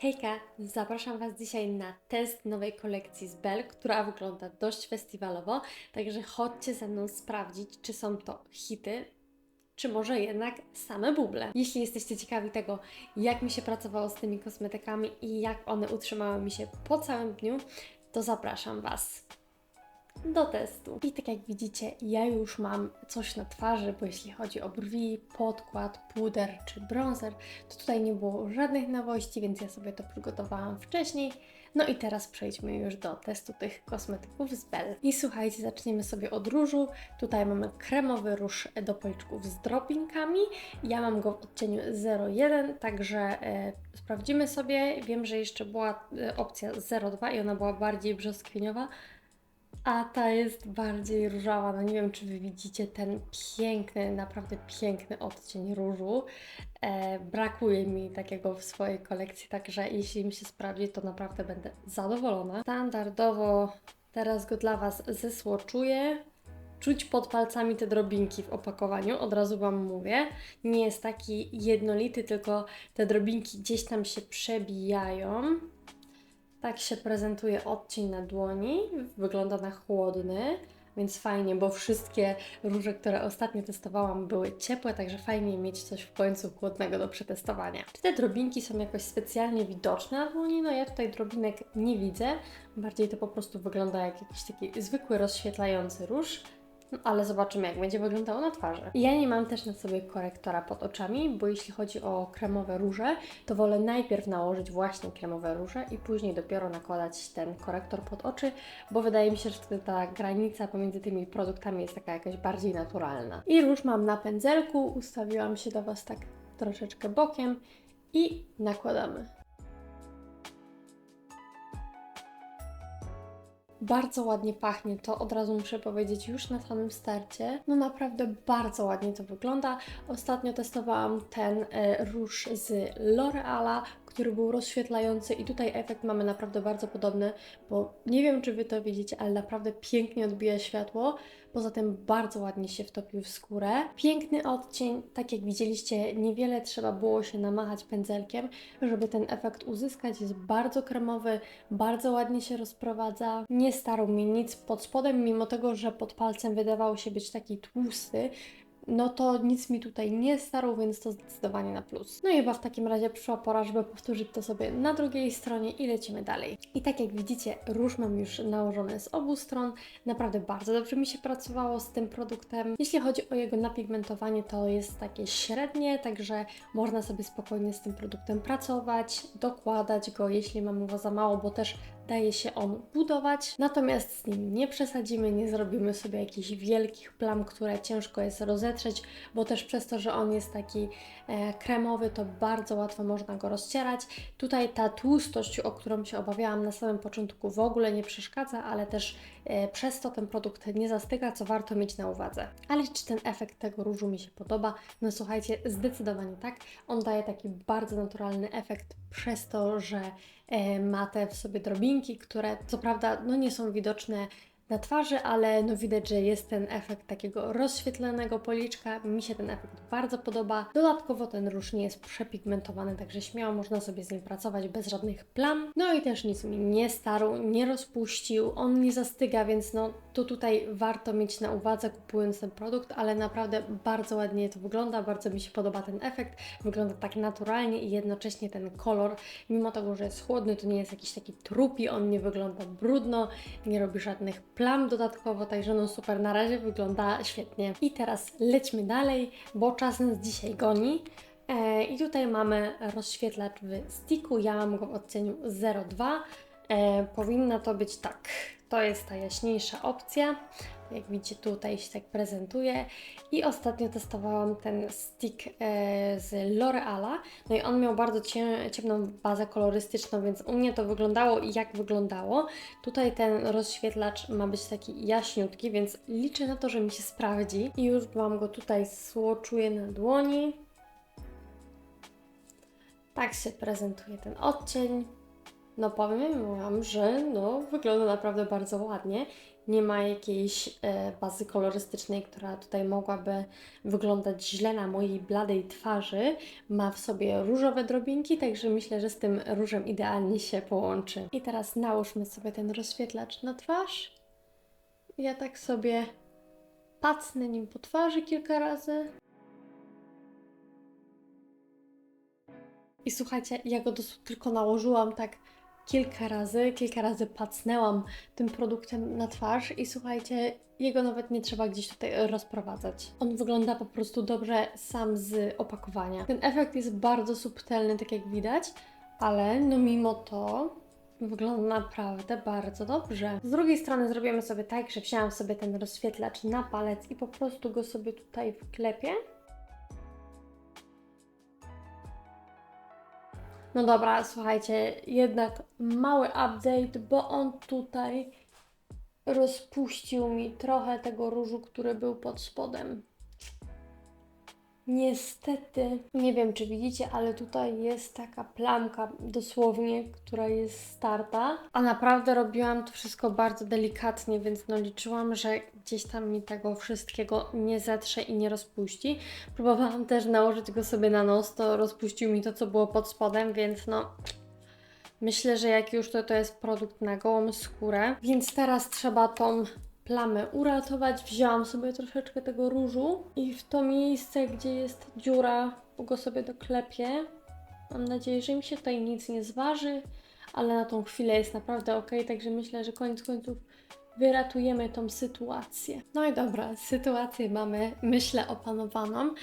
Hejka, zapraszam Was dzisiaj na test nowej kolekcji z Bell, która wygląda dość festiwalowo, także chodźcie ze mną sprawdzić, czy są to hity, czy może jednak same buble. Jeśli jesteście ciekawi tego, jak mi się pracowało z tymi kosmetykami i jak one utrzymały mi się po całym dniu, to zapraszam Was do testu. I tak jak widzicie, ja już mam coś na twarzy, bo jeśli chodzi o brwi, podkład, puder czy bronzer, to tutaj nie było żadnych nowości, więc ja sobie to przygotowałam wcześniej. No i teraz przejdźmy już do testu tych kosmetyków z Bell. I słuchajcie, zaczniemy sobie od różu. Tutaj mamy kremowy róż do policzków z dropinkami. Ja mam go w odcieniu 01, także e, sprawdzimy sobie. Wiem, że jeszcze była e, opcja 02 i ona była bardziej brzoskwiniowa, a ta jest bardziej różowa. No nie wiem, czy Wy widzicie ten piękny, naprawdę piękny odcień różu. E, brakuje mi takiego w swojej kolekcji, także jeśli mi się sprawdzi, to naprawdę będę zadowolona. Standardowo teraz go dla Was zesłoczuję. Czuć pod palcami te drobinki w opakowaniu, od razu Wam mówię. Nie jest taki jednolity, tylko te drobinki gdzieś tam się przebijają. Tak się prezentuje odcień na dłoni. Wygląda na chłodny, więc fajnie, bo wszystkie róże, które ostatnio testowałam, były ciepłe, także fajnie mieć coś w końcu chłodnego do przetestowania. Czy te drobinki są jakoś specjalnie widoczne na dłoni? No ja tutaj drobinek nie widzę. Bardziej to po prostu wygląda jak jakiś taki zwykły rozświetlający róż. Ale zobaczymy, jak będzie wyglądało na twarzy. Ja nie mam też na sobie korektora pod oczami, bo jeśli chodzi o kremowe róże, to wolę najpierw nałożyć właśnie kremowe róże i później dopiero nakładać ten korektor pod oczy, bo wydaje mi się, że wtedy ta granica pomiędzy tymi produktami jest taka jakaś bardziej naturalna. I róż mam na pędzelku, ustawiłam się do Was tak troszeczkę bokiem i nakładamy. Bardzo ładnie pachnie, to od razu muszę powiedzieć już na samym starcie. No naprawdę bardzo ładnie to wygląda. Ostatnio testowałam ten e, róż z L'Oreala, który był rozświetlający i tutaj efekt mamy naprawdę bardzo podobny, bo nie wiem czy Wy to widzicie, ale naprawdę pięknie odbija światło. Poza tym bardzo ładnie się wtopił w skórę. Piękny odcień, tak jak widzieliście, niewiele trzeba było się namachać pędzelkiem, żeby ten efekt uzyskać. Jest bardzo kremowy, bardzo ładnie się rozprowadza. Nie starł mi nic pod spodem, mimo tego, że pod palcem wydawał się być taki tłusty no to nic mi tutaj nie starł, więc to zdecydowanie na plus. No i chyba w takim razie przyszła pora, żeby powtórzyć to sobie na drugiej stronie i lecimy dalej. I tak jak widzicie, róż mam już nałożony z obu stron. Naprawdę bardzo dobrze mi się pracowało z tym produktem. Jeśli chodzi o jego napigmentowanie, to jest takie średnie, także można sobie spokojnie z tym produktem pracować, dokładać go, jeśli mamy go za mało, bo też daje się on budować. Natomiast z nim nie przesadzimy, nie zrobimy sobie jakichś wielkich plam, które ciężko jest rozetrzeć, bo też przez to, że on jest taki e, kremowy, to bardzo łatwo można go rozcierać. Tutaj ta tłustość, o którą się obawiałam na samym początku, w ogóle nie przeszkadza, ale też przez to ten produkt nie zastyga, co warto mieć na uwadze. Ale czy ten efekt tego różu mi się podoba? No słuchajcie, zdecydowanie tak. On daje taki bardzo naturalny efekt przez to, że e, ma te w sobie drobinki, które co prawda no, nie są widoczne na twarzy, ale no widać, że jest ten efekt takiego rozświetlonego policzka. Mi się ten efekt bardzo podoba. Dodatkowo ten róż nie jest przepigmentowany, także śmiało można sobie z nim pracować bez żadnych plam. No i też nic mi nie starł, nie rozpuścił, on nie zastyga, więc no to tutaj warto mieć na uwadze kupując ten produkt, ale naprawdę bardzo ładnie to wygląda, bardzo mi się podoba ten efekt. Wygląda tak naturalnie i jednocześnie ten kolor, mimo tego, że jest chłodny, to nie jest jakiś taki trupi, on nie wygląda brudno, nie robi żadnych plam dodatkowo, także no super, na razie wygląda świetnie. I teraz lećmy dalej, bo czas nas dzisiaj goni. E, I tutaj mamy rozświetlacz w sticku, ja mam go w odcieniu 02. E, powinna to być tak, to jest ta jaśniejsza opcja. Jak widzicie, tutaj się tak prezentuje. I ostatnio testowałam ten stick e, z L'Oreala. No i on miał bardzo cie, ciemną bazę kolorystyczną, więc u mnie to wyglądało i jak wyglądało. Tutaj ten rozświetlacz ma być taki jaśniutki, więc liczę na to, że mi się sprawdzi. I już mam go tutaj słoczuję na dłoni. Tak się prezentuje ten odcień. No powiem Wam, że no, wygląda naprawdę bardzo ładnie. Nie ma jakiejś e, bazy kolorystycznej, która tutaj mogłaby wyglądać źle na mojej bladej twarzy. Ma w sobie różowe drobinki, także myślę, że z tym różem idealnie się połączy. I teraz nałóżmy sobie ten rozświetlacz na twarz. Ja tak sobie pacnę nim po twarzy kilka razy. I słuchajcie, ja go tylko nałożyłam tak kilka razy, kilka razy pacnęłam tym produktem na twarz i słuchajcie, jego nawet nie trzeba gdzieś tutaj rozprowadzać. On wygląda po prostu dobrze sam z opakowania. Ten efekt jest bardzo subtelny, tak jak widać, ale no mimo to wygląda naprawdę bardzo dobrze. Z drugiej strony zrobimy sobie tak, że wzięłam sobie ten rozświetlacz na palec i po prostu go sobie tutaj wklepię. No dobra, słuchajcie, jednak mały update, bo on tutaj rozpuścił mi trochę tego różu, który był pod spodem. Niestety, nie wiem czy widzicie, ale tutaj jest taka plamka dosłownie, która jest starta. A naprawdę robiłam to wszystko bardzo delikatnie, więc no liczyłam, że gdzieś tam mi tego wszystkiego nie zetrze i nie rozpuści. Próbowałam też nałożyć go sobie na nos, to rozpuścił mi to, co było pod spodem, więc no Myślę, że jak już to, to jest produkt na gołą skórę, więc teraz trzeba tą plamę uratować. Wzięłam sobie troszeczkę tego różu i w to miejsce, gdzie jest dziura, go sobie doklepię. Mam nadzieję, że mi się tutaj nic nie zważy, ale na tą chwilę jest naprawdę ok, także myślę, że koniec końców wyratujemy tą sytuację. No i dobra, sytuację mamy, myślę, opanowaną.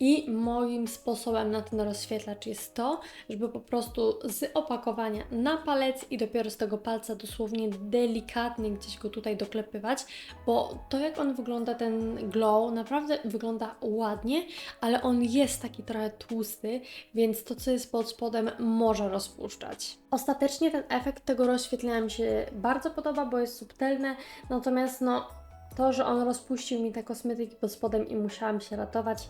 I moim sposobem na ten rozświetlacz jest to, żeby po prostu z opakowania na palec i dopiero z tego palca dosłownie delikatnie gdzieś go tutaj doklepywać, bo to jak on wygląda, ten glow, naprawdę wygląda ładnie, ale on jest taki trochę tłusty, więc to co jest pod spodem może rozpuszczać. Ostatecznie ten efekt tego rozświetlenia mi się bardzo podoba, bo jest subtelny, natomiast no to, że on rozpuścił mi te kosmetyki pod spodem i musiałam się ratować,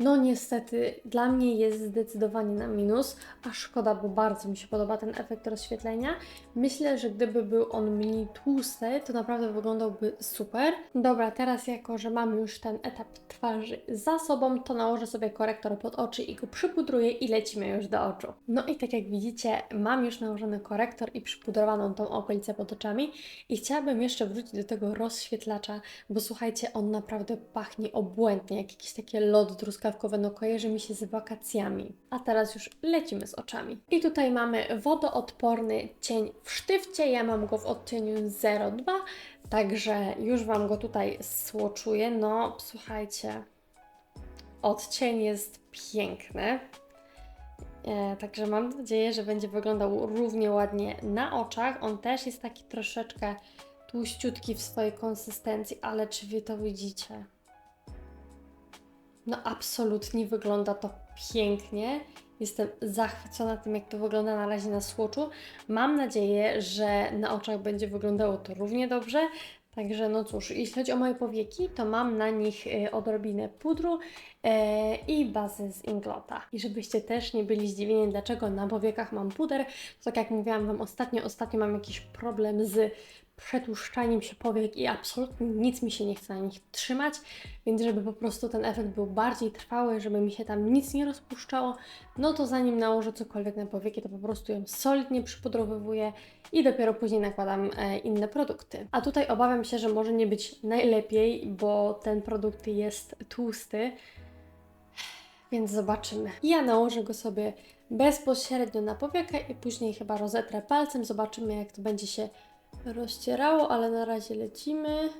no niestety dla mnie jest zdecydowanie na minus, a szkoda, bo bardzo mi się podoba ten efekt rozświetlenia. Myślę, że gdyby był on mniej tłusty, to naprawdę wyglądałby super. Dobra, teraz jako, że mam już ten etap twarzy za sobą, to nałożę sobie korektor pod oczy i go przypudruję i lecimy już do oczu. No i tak jak widzicie, mam już nałożony korektor i przypudrowaną tą okolicę pod oczami i chciałabym jeszcze wrócić do tego rozświetlacza, bo słuchajcie, on naprawdę pachnie obłędnie, jak jakieś takie lody truskawkowe truskawkowe, no kojarzy mi się z wakacjami. A teraz już lecimy z oczami. I tutaj mamy wodoodporny cień w sztywcie, ja mam go w odcieniu 02, także już Wam go tutaj słoczuję. No, słuchajcie, odcień jest piękny. E, także mam nadzieję, że będzie wyglądał równie ładnie na oczach. On też jest taki troszeczkę tłuściutki w swojej konsystencji, ale czy Wy to widzicie? No absolutnie wygląda to pięknie. Jestem zachwycona tym, jak to wygląda na razie na słoczu. Mam nadzieję, że na oczach będzie wyglądało to równie dobrze. Także no cóż, jeśli chodzi o moje powieki, to mam na nich y, odrobinę pudru e, i bazę z Inglota. I żebyście też nie byli zdziwieni, dlaczego na powiekach mam puder, to tak jak mówiłam Wam ostatnio, ostatnio mam jakiś problem z przetłuszczaniem się powiek i absolutnie nic mi się nie chce na nich trzymać, więc żeby po prostu ten efekt był bardziej trwały, żeby mi się tam nic nie rozpuszczało, no to zanim nałożę cokolwiek na powieki, to po prostu ją solidnie przypudrowywuję i dopiero później nakładam e, inne produkty. A tutaj obawiam się, że może nie być najlepiej, bo ten produkt jest tłusty, więc zobaczymy. Ja nałożę go sobie bezpośrednio na powiekę i później chyba rozetrę palcem, zobaczymy jak to będzie się rozcierało, ale na razie lecimy.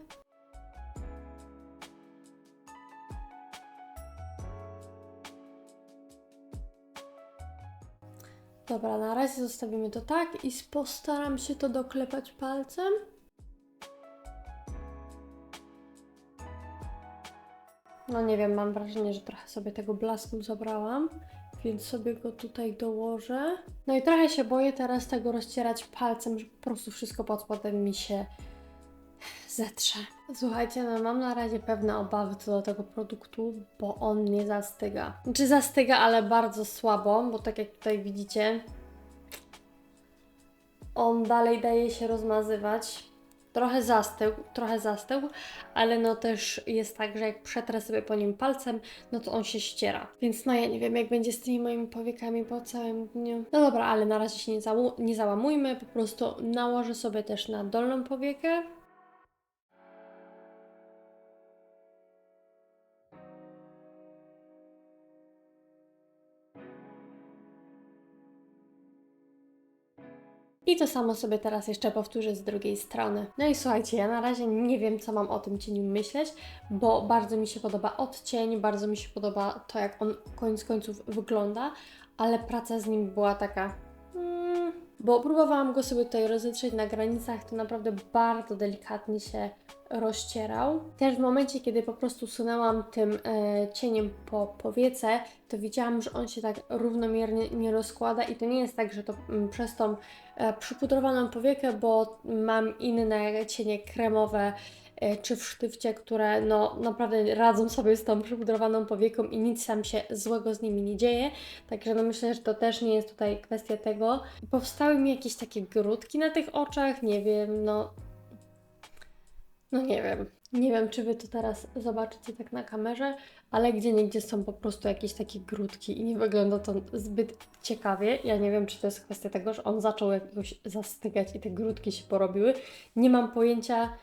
Dobra, na razie zostawimy to tak i postaram się to doklepać palcem. No nie wiem, mam wrażenie, że trochę sobie tego blasku zabrałam więc sobie go tutaj dołożę. No i trochę się boję teraz tego rozcierać palcem, że po prostu wszystko pod spodem mi się zetrze. Słuchajcie, no mam na razie pewne obawy co do tego produktu, bo on nie zastyga. Znaczy zastyga, ale bardzo słabo, bo tak jak tutaj widzicie, on dalej daje się rozmazywać. Trochę zastygł, trochę zastygł, ale no też jest tak, że jak przetrę sobie po nim palcem, no to on się ściera. Więc no ja nie wiem, jak będzie z tymi moimi powiekami po całym dniu. No dobra, ale na razie się nie, nie załamujmy, po prostu nałożę sobie też na dolną powiekę. I to samo sobie teraz jeszcze powtórzę z drugiej strony. No i słuchajcie, ja na razie nie wiem, co mam o tym cieniu myśleć, bo bardzo mi się podoba odcień, bardzo mi się podoba to, jak on koniec końców wygląda, ale praca z nim była taka. Mm, bo próbowałam go sobie tutaj rozetrzeć na granicach, to naprawdę bardzo delikatnie się rozcierał. Też w momencie, kiedy po prostu sunęłam tym e, cieniem po powiece, to widziałam, że on się tak równomiernie nie rozkłada i to nie jest tak, że to mm, przez tą e, przypudrowaną powiekę, bo mam inne cienie kremowe czy w sztywcie, które no naprawdę radzą sobie z tą przypudrowaną powieką i nic tam się złego z nimi nie dzieje. Także no myślę, że to też nie jest tutaj kwestia tego. Powstały mi jakieś takie grudki na tych oczach, nie wiem, no no nie wiem. Nie wiem, czy Wy to teraz zobaczycie tak na kamerze, ale gdzie niegdzie są po prostu jakieś takie grudki i nie wygląda to zbyt ciekawie. Ja nie wiem, czy to jest kwestia tego, że on zaczął jakoś zastygać i te grudki się porobiły. Nie mam pojęcia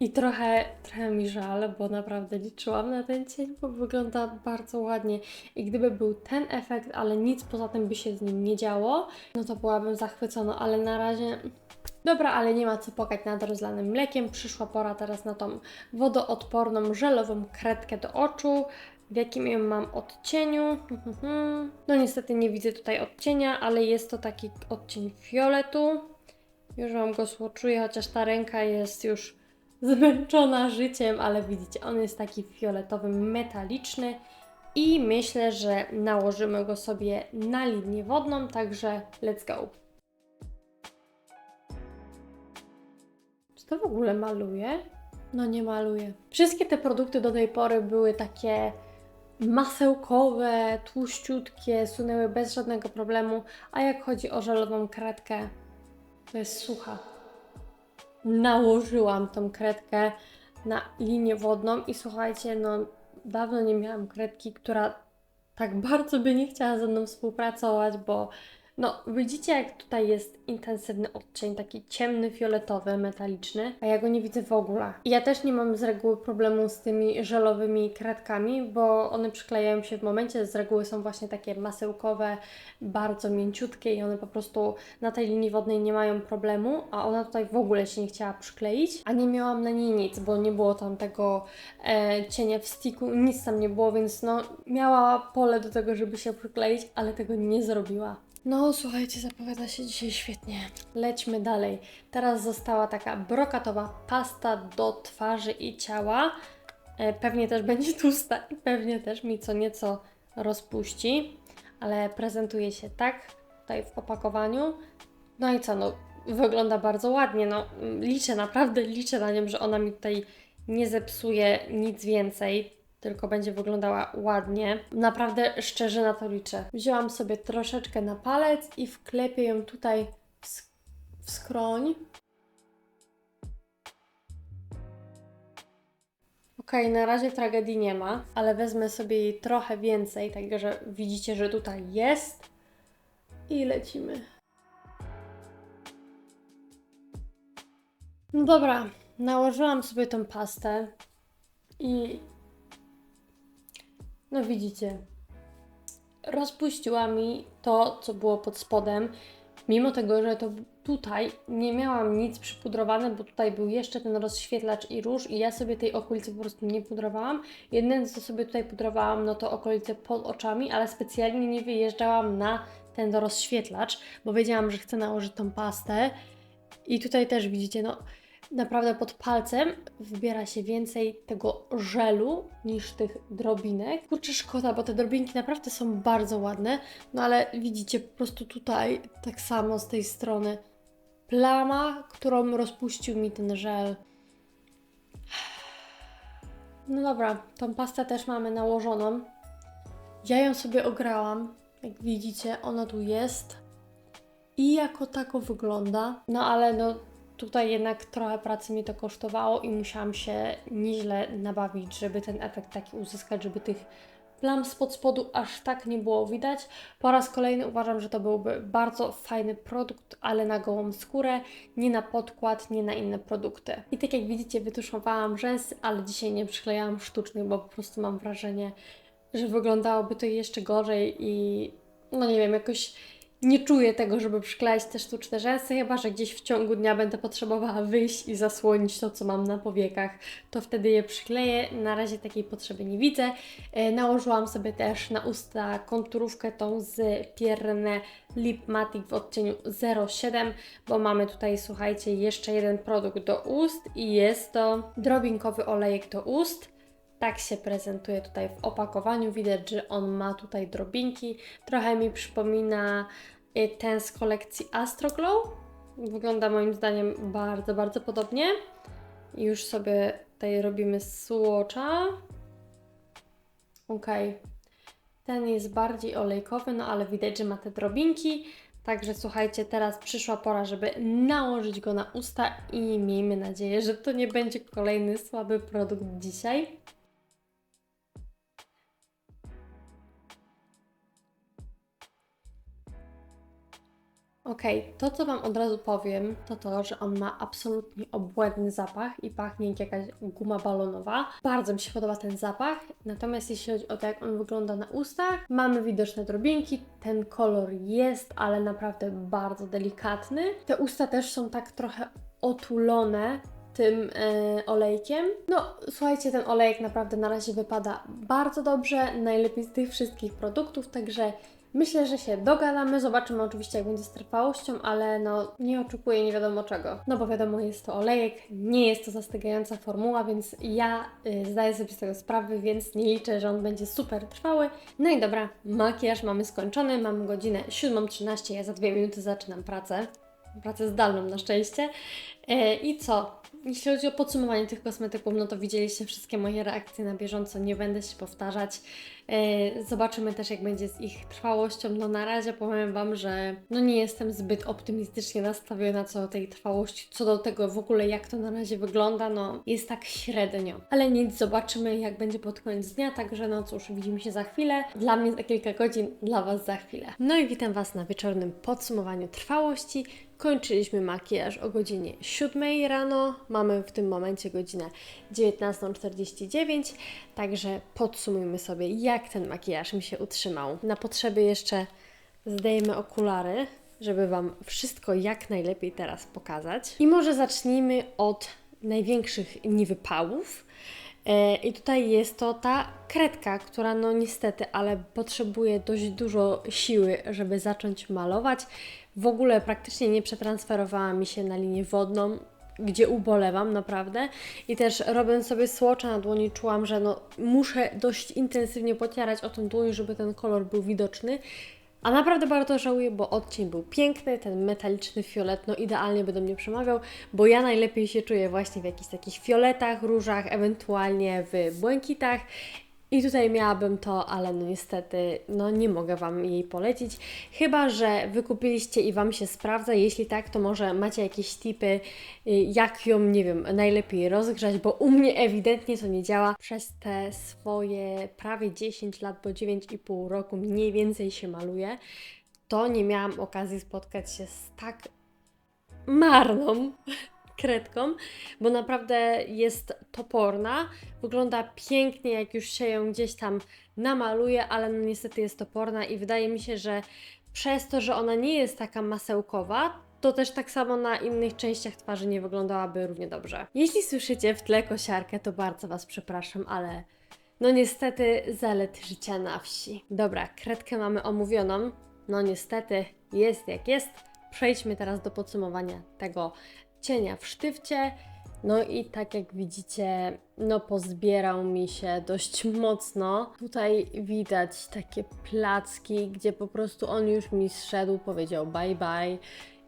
i trochę, trochę mi żal, bo naprawdę liczyłam na ten cień, bo wygląda bardzo ładnie. I gdyby był ten efekt, ale nic poza tym by się z nim nie działo, no to byłabym zachwycona, ale na razie Dobra, ale nie ma co płakać nad rozlanym mlekiem. Przyszła pora teraz na tą wodoodporną, żelową kredkę do oczu. W jakim ją mam odcieniu? No niestety nie widzę tutaj odcienia, ale jest to taki odcień fioletu. Już Wam go słoczuję, chociaż ta ręka jest już zmęczona życiem, ale widzicie, on jest taki fioletowy, metaliczny. I myślę, że nałożymy go sobie na linię wodną, także let's go. Czy to w ogóle maluje? No nie maluje. Wszystkie te produkty do tej pory były takie masełkowe, tłuściutkie, sunęły bez żadnego problemu, a jak chodzi o żelową kredkę, to jest sucha. Nałożyłam tą kredkę na linię wodną i słuchajcie, no dawno nie miałam kredki, która tak bardzo by nie chciała ze mną współpracować, bo no, widzicie, jak tutaj jest intensywny odcień, taki ciemny, fioletowy, metaliczny, a ja go nie widzę w ogóle. I ja też nie mam z reguły problemu z tymi żelowymi kredkami, bo one przyklejają się w momencie, z reguły są właśnie takie masełkowe, bardzo mięciutkie i one po prostu na tej linii wodnej nie mają problemu, a ona tutaj w ogóle się nie chciała przykleić, a nie miałam na niej nic, bo nie było tam tego e, cienia w sticku, nic tam nie było, więc no miała pole do tego, żeby się przykleić, ale tego nie zrobiła. No, słuchajcie, zapowiada się dzisiaj świetnie. Lećmy dalej. Teraz została taka brokatowa pasta do twarzy i ciała. E, pewnie też będzie tłusta i pewnie też mi co nieco rozpuści, ale prezentuje się tak tutaj w opakowaniu. No i co, no wygląda bardzo ładnie. No liczę, naprawdę liczę na nią, że ona mi tutaj nie zepsuje nic więcej tylko będzie wyglądała ładnie. Naprawdę szczerze na to liczę. Wzięłam sobie troszeczkę na palec i wklepię ją tutaj w, sk- w skroń. Ok, na razie tragedii nie ma, ale wezmę sobie jej trochę więcej, także widzicie, że tutaj jest. I lecimy. No dobra, nałożyłam sobie tą pastę i no widzicie, rozpuściła mi to, co było pod spodem, mimo tego, że to tutaj nie miałam nic przypudrowane, bo tutaj był jeszcze ten rozświetlacz i róż i ja sobie tej okolicy po prostu nie pudrowałam. Jedyne, co sobie tutaj pudrowałam, no to okolice pod oczami, ale specjalnie nie wyjeżdżałam na ten rozświetlacz, bo wiedziałam, że chcę nałożyć tą pastę. I tutaj też widzicie, no naprawdę pod palcem wbiera się więcej tego żelu niż tych drobinek. Kurczę, szkoda, bo te drobinki naprawdę są bardzo ładne, no ale widzicie po prostu tutaj tak samo z tej strony plama, którą rozpuścił mi ten żel. No dobra, tą pastę też mamy nałożoną. Ja ją sobie ograłam. Jak widzicie, ona tu jest. I jako tako wygląda. No ale no tutaj jednak trochę pracy mi to kosztowało i musiałam się nieźle nabawić, żeby ten efekt taki uzyskać, żeby tych plam spod spodu aż tak nie było widać. Po raz kolejny uważam, że to byłby bardzo fajny produkt, ale na gołą skórę, nie na podkład, nie na inne produkty. I tak jak widzicie, wytuszowałam rzęsy, ale dzisiaj nie przyklejałam sztucznych, bo po prostu mam wrażenie, że wyglądałoby to jeszcze gorzej i no nie wiem, jakoś nie czuję tego, żeby przyklejać te sztuczne rzęsy, chyba że gdzieś w ciągu dnia będę potrzebowała wyjść i zasłonić to, co mam na powiekach, to wtedy je przykleję. Na razie takiej potrzeby nie widzę. E, nałożyłam sobie też na usta konturówkę tą z Pierne Lip Matic w odcieniu 07, bo mamy tutaj, słuchajcie, jeszcze jeden produkt do ust i jest to drobinkowy olejek do ust. Tak się prezentuje tutaj w opakowaniu. Widać, że on ma tutaj drobinki. Trochę mi przypomina y, ten z kolekcji Astroglow. Wygląda moim zdaniem bardzo, bardzo podobnie. Już sobie tutaj robimy swatcha. Ok. Ten jest bardziej olejkowy, no ale widać, że ma te drobinki. Także słuchajcie, teraz przyszła pora, żeby nałożyć go na usta i miejmy nadzieję, że to nie będzie kolejny słaby produkt dzisiaj. Okej, to co Wam od razu powiem, to to, że on ma absolutnie obłędny zapach i pachnie jak jakaś guma balonowa. Bardzo mi się podoba ten zapach, natomiast jeśli chodzi o to, jak on wygląda na ustach, mamy widoczne drobinki, ten kolor jest, ale naprawdę bardzo delikatny. Te usta też są tak trochę otulone tym e, olejkiem. No, słuchajcie, ten olejek naprawdę na razie wypada bardzo dobrze, najlepiej z tych wszystkich produktów, także Myślę, że się dogadamy, zobaczymy oczywiście jak będzie z trwałością, ale no nie oczekuję nie wiadomo czego. No bo wiadomo, jest to olejek, nie jest to zastygająca formuła, więc ja y, zdaję sobie z tego sprawę, więc nie liczę, że on będzie super trwały. No i dobra, makijaż mamy skończony, mamy godzinę 7.13, ja za dwie minuty zaczynam pracę. Pracę zdalną na szczęście. E, I co? Jeśli chodzi o podsumowanie tych kosmetyków, no to widzieliście wszystkie moje reakcje na bieżąco, nie będę się powtarzać. E, zobaczymy też, jak będzie z ich trwałością. No na razie powiem Wam, że no nie jestem zbyt optymistycznie nastawiona co do tej trwałości, co do tego w ogóle, jak to na razie wygląda, no jest tak średnio. Ale nic, zobaczymy, jak będzie pod koniec dnia, także no cóż, widzimy się za chwilę. Dla mnie za kilka godzin, dla Was za chwilę. No i witam Was na wieczornym podsumowaniu trwałości. Kończyliśmy makijaż o godzinie 7 rano, mamy w tym momencie godzinę 19.49, także podsumujmy sobie, jak ten makijaż mi się utrzymał. Na potrzeby jeszcze zdejmę okulary, żeby Wam wszystko jak najlepiej teraz pokazać. I może zacznijmy od największych niewypałów. E, I tutaj jest to ta kredka, która no niestety, ale potrzebuje dość dużo siły, żeby zacząć malować. W ogóle praktycznie nie przetransferowała mi się na linię wodną, gdzie ubolewam naprawdę. I też robiąc sobie słocza na dłoni, czułam, że no, muszę dość intensywnie pocierać o tą dłoń, żeby ten kolor był widoczny. A naprawdę bardzo żałuję, bo odcień był piękny, ten metaliczny fiolet, no idealnie by do mnie przemawiał, bo ja najlepiej się czuję właśnie w jakichś takich fioletach, różach, ewentualnie w błękitach i tutaj miałabym to, ale no niestety no nie mogę Wam jej polecić. Chyba, że wykupiliście i Wam się sprawdza. Jeśli tak, to może macie jakieś tipy, y, jak ją, nie wiem, najlepiej rozgrzać, bo u mnie ewidentnie to nie działa. Przez te swoje prawie 10 lat, bo 9,5 roku mniej więcej się maluje, to nie miałam okazji spotkać się z tak marną kredką, bo naprawdę jest toporna. Wygląda pięknie, jak już się ją gdzieś tam namaluje, ale no niestety jest toporna i wydaje mi się, że przez to, że ona nie jest taka masełkowa, to też tak samo na innych częściach twarzy nie wyglądałaby równie dobrze. Jeśli słyszycie w tle kosiarkę, to bardzo Was przepraszam, ale no niestety zalet życia na wsi. Dobra, kredkę mamy omówioną. No niestety jest jak jest. Przejdźmy teraz do podsumowania tego cienia w sztywcie. No i tak jak widzicie, no pozbierał mi się dość mocno. Tutaj widać takie placki, gdzie po prostu on już mi zszedł, powiedział bye bye.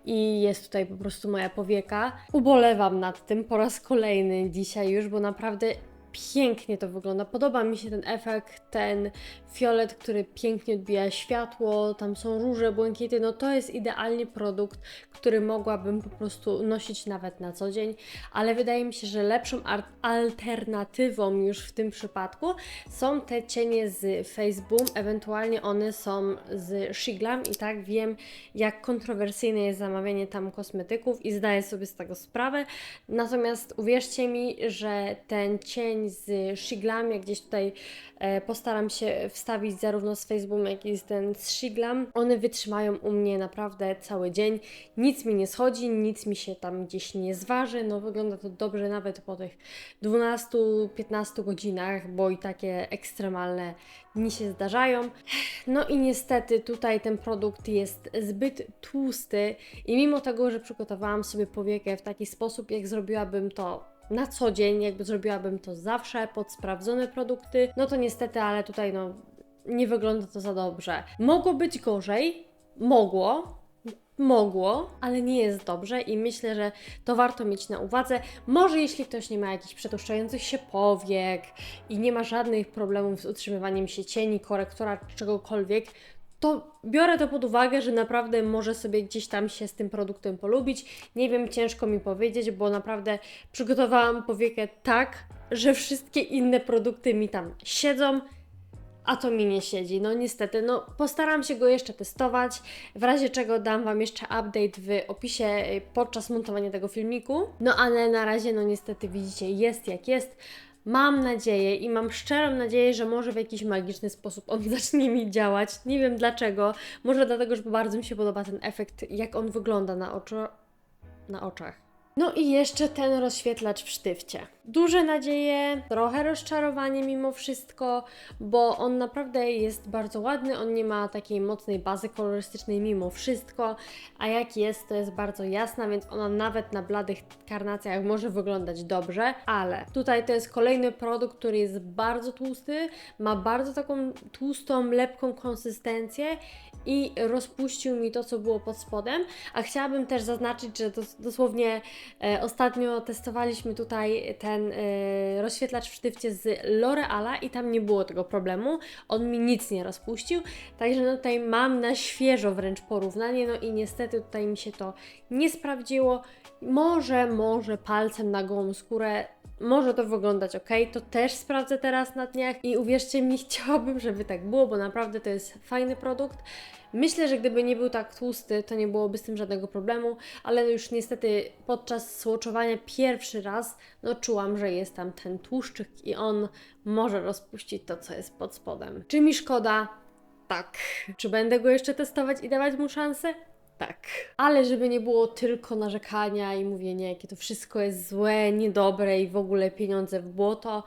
I jest tutaj po prostu moja powieka. Ubolewam nad tym po raz kolejny dzisiaj już, bo naprawdę pięknie to wygląda. Podoba mi się ten efekt, ten fiolet, który pięknie odbija światło, tam są róże, błękity. No to jest idealnie produkt, który mogłabym po prostu nosić nawet na co dzień, ale wydaje mi się, że lepszą alternatywą już w tym przypadku są te cienie z Faceboom, ewentualnie one są z Shiglam i tak wiem, jak kontrowersyjne jest zamawianie tam kosmetyków i zdaję sobie z tego sprawę. Natomiast uwierzcie mi, że ten cień z Shiglam, jak gdzieś tutaj e, postaram się wstawić zarówno z Facebooku, jak i z ten z Shiglam, one wytrzymają u mnie naprawdę cały dzień. Nic mi nie schodzi, nic mi się tam gdzieś nie zważy. No wygląda to dobrze nawet po tych 12-15 godzinach, bo i takie ekstremalne dni się zdarzają. No i niestety tutaj ten produkt jest zbyt tłusty i mimo tego, że przygotowałam sobie powiekę w taki sposób, jak zrobiłabym to na co dzień, jakby zrobiłabym to zawsze pod sprawdzone produkty, no to niestety, ale tutaj no nie wygląda to za dobrze. Mogło być gorzej, mogło, mogło, ale nie jest dobrze i myślę, że to warto mieć na uwadze. Może jeśli ktoś nie ma jakichś przetłuszczających się powiek i nie ma żadnych problemów z utrzymywaniem się cieni, korektora czy czegokolwiek, to biorę to pod uwagę, że naprawdę może sobie gdzieś tam się z tym produktem polubić. Nie wiem, ciężko mi powiedzieć, bo naprawdę przygotowałam powiekę tak, że wszystkie inne produkty mi tam siedzą, a to mi nie siedzi. No niestety, no postaram się go jeszcze testować, w razie czego dam Wam jeszcze update w opisie podczas montowania tego filmiku. No ale na razie, no niestety widzicie, jest jak jest. Mam nadzieję i mam szczerą nadzieję, że może w jakiś magiczny sposób on zacznie mi działać. Nie wiem dlaczego. Może dlatego, że bardzo mi się podoba ten efekt, jak on wygląda na, oczu... na oczach. No i jeszcze ten rozświetlacz w sztywcie. Duże nadzieje, trochę rozczarowanie mimo wszystko, bo on naprawdę jest bardzo ładny, on nie ma takiej mocnej bazy kolorystycznej mimo wszystko, a jak jest, to jest bardzo jasna, więc ona nawet na bladych karnacjach może wyglądać dobrze, ale tutaj to jest kolejny produkt, który jest bardzo tłusty, ma bardzo taką tłustą, lepką konsystencję i rozpuścił mi to, co było pod spodem, a chciałabym też zaznaczyć, że dos dosłownie E, ostatnio testowaliśmy tutaj ten e, rozświetlacz w sztywcie z L'Oreala i tam nie było tego problemu. On mi nic nie rozpuścił, także no tutaj mam na świeżo wręcz porównanie, no i niestety tutaj mi się to nie sprawdziło. Może, może palcem na gołą skórę może to wyglądać ok, to też sprawdzę teraz na dniach i uwierzcie mi, chciałabym, żeby tak było, bo naprawdę to jest fajny produkt. Myślę, że gdyby nie był tak tłusty, to nie byłoby z tym żadnego problemu, ale już niestety podczas słoczowania pierwszy raz, no czułam, że jest tam ten tłuszczyk i on może rozpuścić to, co jest pod spodem. Czy mi szkoda? Tak. Czy będę go jeszcze testować i dawać mu szansę? Tak. Ale żeby nie było tylko narzekania i mówienia, jakie to wszystko jest złe, niedobre i w ogóle pieniądze w błoto,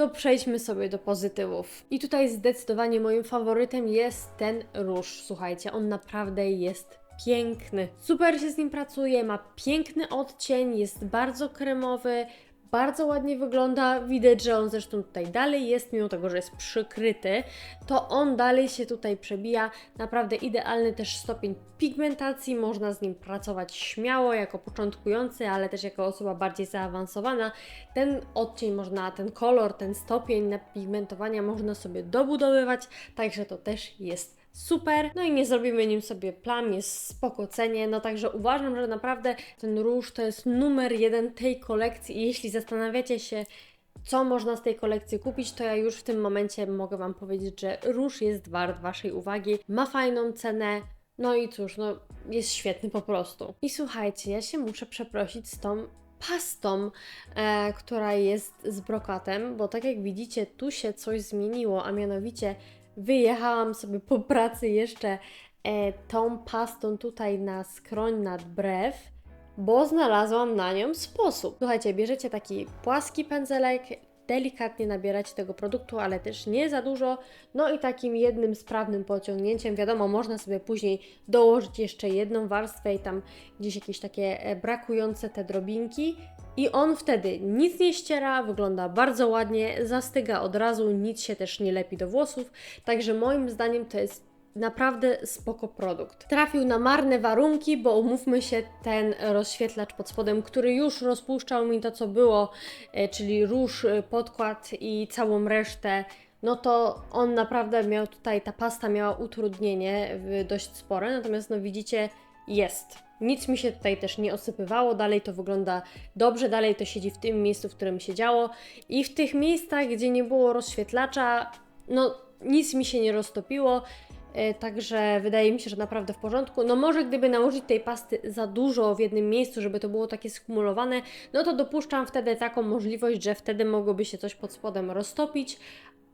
to przejdźmy sobie do pozytywów. I tutaj zdecydowanie moim faworytem jest ten róż. Słuchajcie, on naprawdę jest piękny. Super się z nim pracuje, ma piękny odcień, jest bardzo kremowy, bardzo ładnie wygląda. Widać, że on zresztą tutaj dalej jest, mimo tego, że jest przykryty, to on dalej się tutaj przebija. Naprawdę idealny też stopień pigmentacji, można z nim pracować śmiało jako początkujący, ale też jako osoba bardziej zaawansowana. Ten odcień można, ten kolor, ten stopień pigmentowania można sobie dobudowywać, także to też jest super. No i nie zrobimy nim sobie plam, jest spoko cenie, no także uważam, że naprawdę ten róż to jest numer jeden tej kolekcji i jeśli zastanawiacie się, co można z tej kolekcji kupić, to ja już w tym momencie mogę Wam powiedzieć, że róż jest wart Waszej uwagi, ma fajną cenę, no i cóż, no jest świetny po prostu. I słuchajcie, ja się muszę przeprosić z tą pastą, e, która jest z brokatem, bo tak jak widzicie, tu się coś zmieniło, a mianowicie wyjechałam sobie po pracy jeszcze e, tą pastą tutaj na skroń nad brew, bo znalazłam na nią sposób. Słuchajcie, bierzecie taki płaski pędzelek, delikatnie nabieracie tego produktu, ale też nie za dużo. No i takim jednym sprawnym pociągnięciem, wiadomo, można sobie później dołożyć jeszcze jedną warstwę i tam gdzieś jakieś takie e, brakujące te drobinki. I on wtedy nic nie ściera, wygląda bardzo ładnie, zastyga od razu, nic się też nie lepi do włosów. Także moim zdaniem to jest naprawdę spoko produkt. Trafił na marne warunki, bo umówmy się, ten rozświetlacz pod spodem, który już rozpuszczał mi to, co było, e, czyli róż, e, podkład i całą resztę, no to on naprawdę miał tutaj, ta pasta miała utrudnienie dość spore, natomiast no widzicie, jest. Nic mi się tutaj też nie osypywało, dalej to wygląda dobrze, dalej to siedzi w tym miejscu, w którym siedziało i w tych miejscach, gdzie nie było rozświetlacza, no nic mi się nie roztopiło, e, także wydaje mi się, że naprawdę w porządku. No może gdyby nałożyć tej pasty za dużo w jednym miejscu, żeby to było takie skumulowane, no to dopuszczam wtedy taką możliwość, że wtedy mogłoby się coś pod spodem roztopić,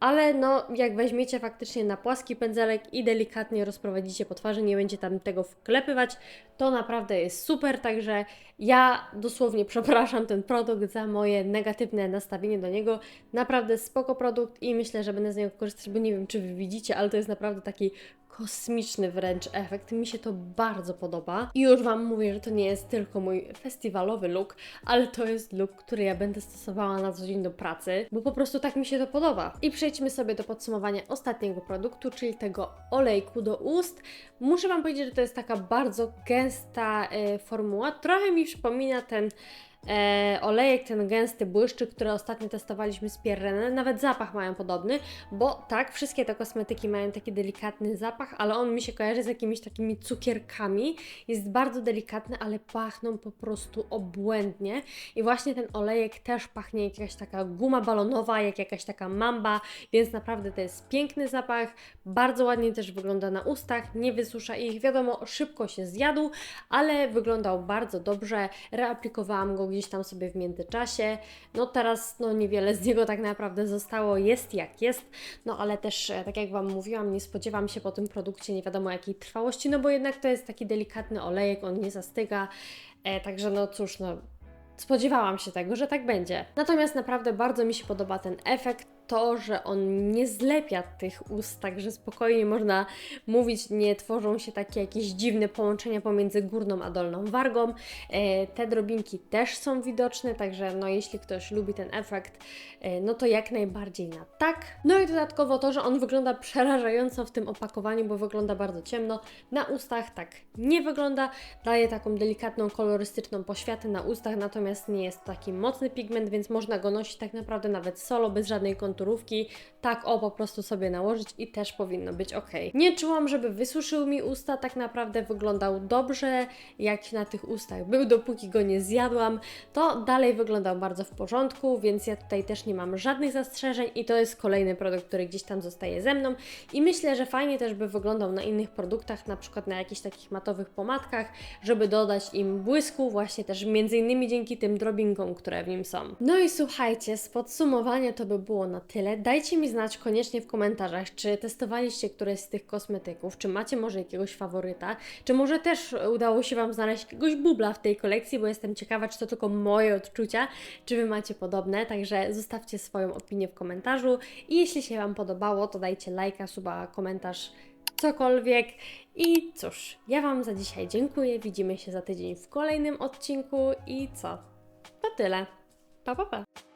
ale no, jak weźmiecie faktycznie na płaski pędzelek i delikatnie rozprowadzicie po twarzy, nie będzie tam tego wklepywać, to naprawdę jest super. Także ja dosłownie przepraszam ten produkt za moje negatywne nastawienie do niego. Naprawdę spoko produkt i myślę, że będę z niego korzystać, bo nie wiem, czy Wy widzicie, ale to jest naprawdę taki kosmiczny wręcz efekt. Mi się to bardzo podoba. I już Wam mówię, że to nie jest tylko mój festiwalowy look, ale to jest look, który ja będę stosowała na co dzień do pracy, bo po prostu tak mi się to podoba. I przejdźmy sobie do podsumowania ostatniego produktu, czyli tego olejku do ust. Muszę Wam powiedzieć, że to jest taka bardzo gęsta e, formuła. Trochę mi przypomina ten e, olejek, ten gęsty błyszczyk, który ostatnio testowaliśmy z Pierrenem. Nawet zapach mają podobny, bo tak, wszystkie te kosmetyki mają taki delikatny zapach, ale on mi się kojarzy z jakimiś takimi cukierkami. Jest bardzo delikatny, ale pachną po prostu obłędnie. I właśnie ten olejek też pachnie jak jakaś taka guma balonowa, jak jakaś taka mamba, więc naprawdę to jest piękny zapach. Bardzo ładnie też wygląda na ustach, nie wysusza ich. Wiadomo, szybko się zjadł, ale wyglądał bardzo dobrze. Reaplikowałam go gdzieś tam sobie w międzyczasie. No teraz no niewiele z niego tak naprawdę zostało, jest jak jest. No ale też, e, tak jak Wam mówiłam, nie spodziewam się po tym produkcie nie wiadomo jakiej trwałości, no bo jednak to jest taki delikatny olejek, on nie zastyga. E, także no cóż, no spodziewałam się tego, że tak będzie. Natomiast naprawdę bardzo mi się podoba ten efekt. To, że on nie zlepia tych ust, także spokojnie można mówić, nie tworzą się takie jakieś dziwne połączenia pomiędzy górną a dolną wargą. E, te drobinki też są widoczne, także no jeśli ktoś lubi ten efekt, e, no to jak najbardziej na tak. No i dodatkowo to, że on wygląda przerażająco w tym opakowaniu, bo wygląda bardzo ciemno. Na ustach tak nie wygląda, daje taką delikatną, kolorystyczną poświatę na ustach, natomiast nie jest taki mocny pigment, więc można go nosić tak naprawdę nawet solo, bez żadnej konturówki. Tak o, po prostu sobie nałożyć i też powinno być ok. Nie czułam, żeby wysuszył mi usta, tak naprawdę wyglądał dobrze, jak na tych ustach był, dopóki go nie zjadłam, to dalej wyglądał bardzo w porządku, więc ja tutaj też nie mam żadnych zastrzeżeń i to jest kolejny produkt, który gdzieś tam zostaje ze mną i myślę, że fajnie też by wyglądał na innych produktach, na przykład na jakichś takich matowych pomadkach, żeby dodać im błysku, właśnie też między innymi dzięki tym drobinkom, które w nim są. No i słuchajcie, z podsumowania to by było na tyle. Dajcie mi znać koniecznie w komentarzach, czy testowaliście któreś z tych kosmetyków, czy macie może jakiegoś faworyta, czy może też udało się Wam znaleźć jakiegoś bubla w tej kolekcji, bo jestem ciekawa, czy to tylko moje odczucia, czy Wy macie podobne, także zostawcie swoją opinię w komentarzu i jeśli się Wam podobało, to dajcie lajka, suba, komentarz, cokolwiek. I cóż, ja Wam za dzisiaj dziękuję, widzimy się za tydzień w kolejnym odcinku i co? To tyle. Pa, pa, pa.